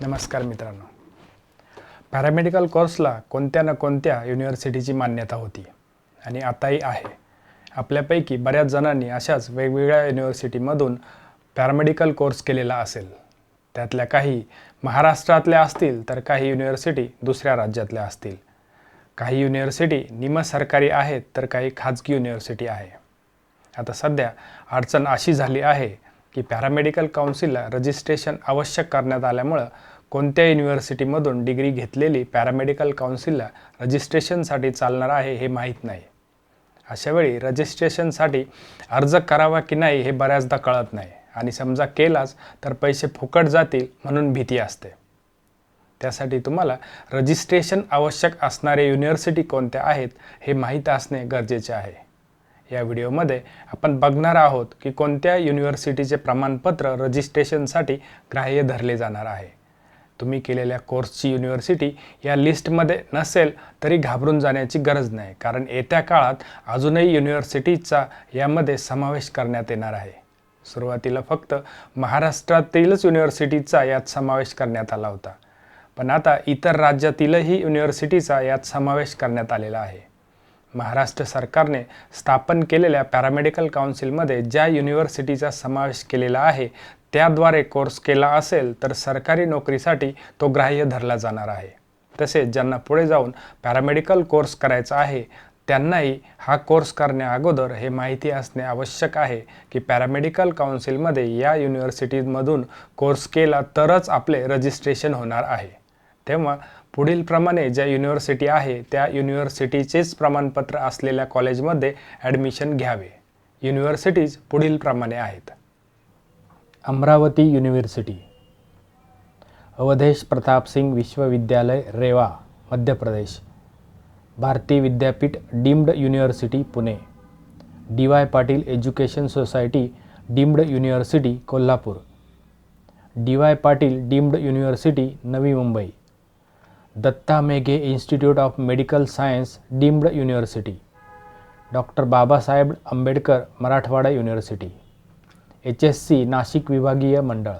नमस्कार मित्रांनो. पॅरामेडिकल कोर्सला कोणत्या ना कोणत्या युनिव्हर्सिटीची मान्यता होती आणि आताही आहे. आपल्यापैकी बऱ्याच जणांनी अशाच वेगवेगळ्या युनिव्हर्सिटीमधून पॅरामेडिकल कोर्स केलेला असेल. त्यातल्या काही महाराष्ट्रातल्या असतील तर काही युनिव्हर्सिटी दुसऱ्या राज्यातल्या असतील. काही युनिव्हर्सिटी निमसरकारी आहेत तर काही खाजगी युनिव्हर्सिटी आहे. आता सध्या अडचण अशी झाली आहे की पॅरामेडिकल काउन्सिलला रजिस्ट्रेशन आवश्यक करण्यात आल्यामुळं कोणत्या युनिव्हर्सिटीमधून डिग्री घेतलेली पॅरामेडिकल काउन्सिलला रजिस्ट्रेशनसाठी चालणार आहे हे माहीत नाही. अशावेळी रजिस्ट्रेशनसाठी अर्ज करावा की नाही हे बऱ्याचदा कळत नाही. आणि समजा केलाच तर पैसे फुकट जातील म्हणून भीती असते. त्यासाठी तुम्हाला रजिस्ट्रेशन आवश्यक असणारे युनिव्हर्सिटी कोणत्या आहेत हे माहीत असणे गरजेचे आहे. या व्हिडिओमध्ये आपण बघणार आहोत की कोणत्या युनिव्हर्सिटीचे प्रमाणपत्र रजिस्ट्रेशनसाठी ग्राह्य धरले जाणार आहे. तुम्ही केलेल्या कोर्सची युनिव्हर्सिटी या लिस्टमध्ये नसेल तरी घाबरून जाण्याची गरज नाही कारण येत्या काळात अजूनही युनिव्हर्सिटीचा यामध्ये समावेश करण्यात येणार आहे. सुरुवातीला फक्त महाराष्ट्रातीलच युनिव्हर्सिटीचा यात समावेश करण्यात आला होता पण आता इतर राज्यातीलही युनिव्हर्सिटीचा यात समावेश करण्यात आलेला आहे. महाराष्ट्र सरकारने स्थापन केलेल्या पॅरामेडिकल काउन्सिलमध्ये ज्या युनिव्हर्सिटीचा समावेश केलेला आहे त्याद्वारे कोर्स केला असेल तर सरकारी नोकरीसाठी तो ग्राह्य धरला जाणार आहे. तसेच ज्यांना पुढे जाऊन पॅरामेडिकल कोर्स करायचा आहे त्यांनाही हा कोर्स करण्या अगोदर हे माहिती असणे आवश्यक आहे की पॅरामेडिकल काउन्सिलमध्ये या युनिव्हर्सिटीमधून कोर्स केला तरच आपले रजिस्ट्रेशन होणार आहे. तेव्हा पुढीलप्रमाणे ज्या युनिव्हर्सिटी आहे त्या युनिव्हर्सिटीचेच प्रमाणपत्र असलेल्या कॉलेजमध्ये ॲडमिशन घ्यावे. युनिव्हर्सिटीज पुढीलप्रमाणे आहेत. अमरावती युनिव्हर्सिटी अवधेश प्रताप सिंग विश्वविद्यालय Rewa Madhya Pradesh. Bharati Vidyapeeth deemed university Pune. D Y Patil education society deemed university Kolhapur. D Y Patil deemed university Navi Mumbai. Datta Meghe institute of medical science deemed university. Doctor Babasaheb Ambedkar Marathwada university. H S C Nashik विभागीय मंडळ.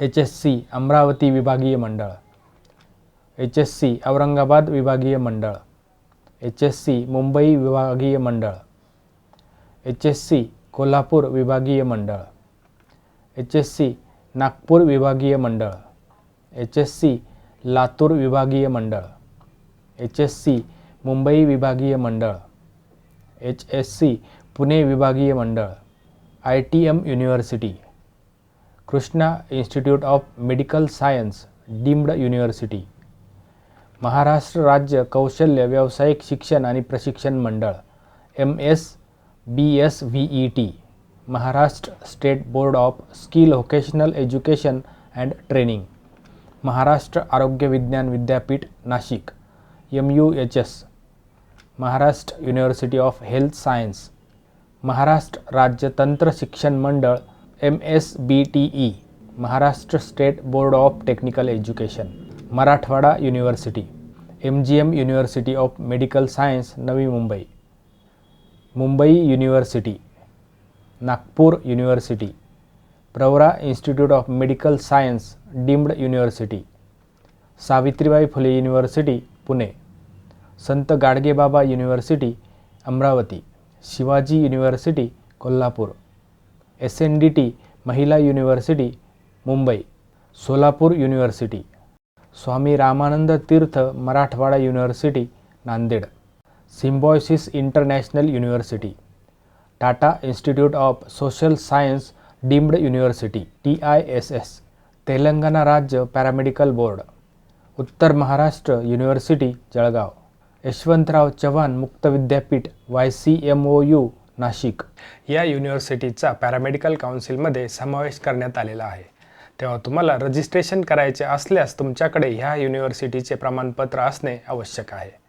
H S C Amravati विभागीय मंडळ. H S C Aurangabad विभागीय मंडळ. H S C Mumbai विभागीय मंडळ. H S C Kolhapur विभागीय मंडळ. एच एस सी नागपूर विभागीय मंडळ. एच एस सी लातूर विभागीय मंडळ एच एस सी मुंबई विभागीय मंडळ एच एस सी पुणे विभागीय मंडळ I T M university Krishna institute of medical science deemed university Maharashtra राज्य कौशल्य व्यावसायिक शिक्षण आणि प्रशिक्षण मंडळ M S B S V E T Maharashtra state board of skill vocational education and training. Maharashtra आरोग्य विज्ञान विद्यापीठ Nashik. M U H S Maharashtra university of health science Maharashtra राज्य तंत्र शिक्षण मंडळ M S B T E Maharashtra state board of technical education Marathwada university M G M university of medical science Navi Mumbai. Mumbai university Nagpur university Pravara institute of medical science deemed university Savitribai Phule university Pune Sant Gadgebaba university Amravati Shivaji university Kolhapur S N D T महिला university Mumbai Solapur university Swami Ramanand Tirth Marathwada university Nanded Symbiosis international university Tata institute of social science deemed university T I S S Telangana राज्य paramedical board उत्तर Maharashtra university Jalgaon Yashwantrao Chavan मुक्त विद्यापीठ Y C M O U Nashik. या युनिव्हर्सिटीचा paramedical काउन्सिलमध्ये समावेश करण्यात आलेला आहे. तेव्हा तुम्हाला रजिस्ट्रेशन करायचे असल्यास तुमच्याकडे ह्या युनिव्हर्सिटीचे प्रमाणपत्र असणे आवश्यक आहे.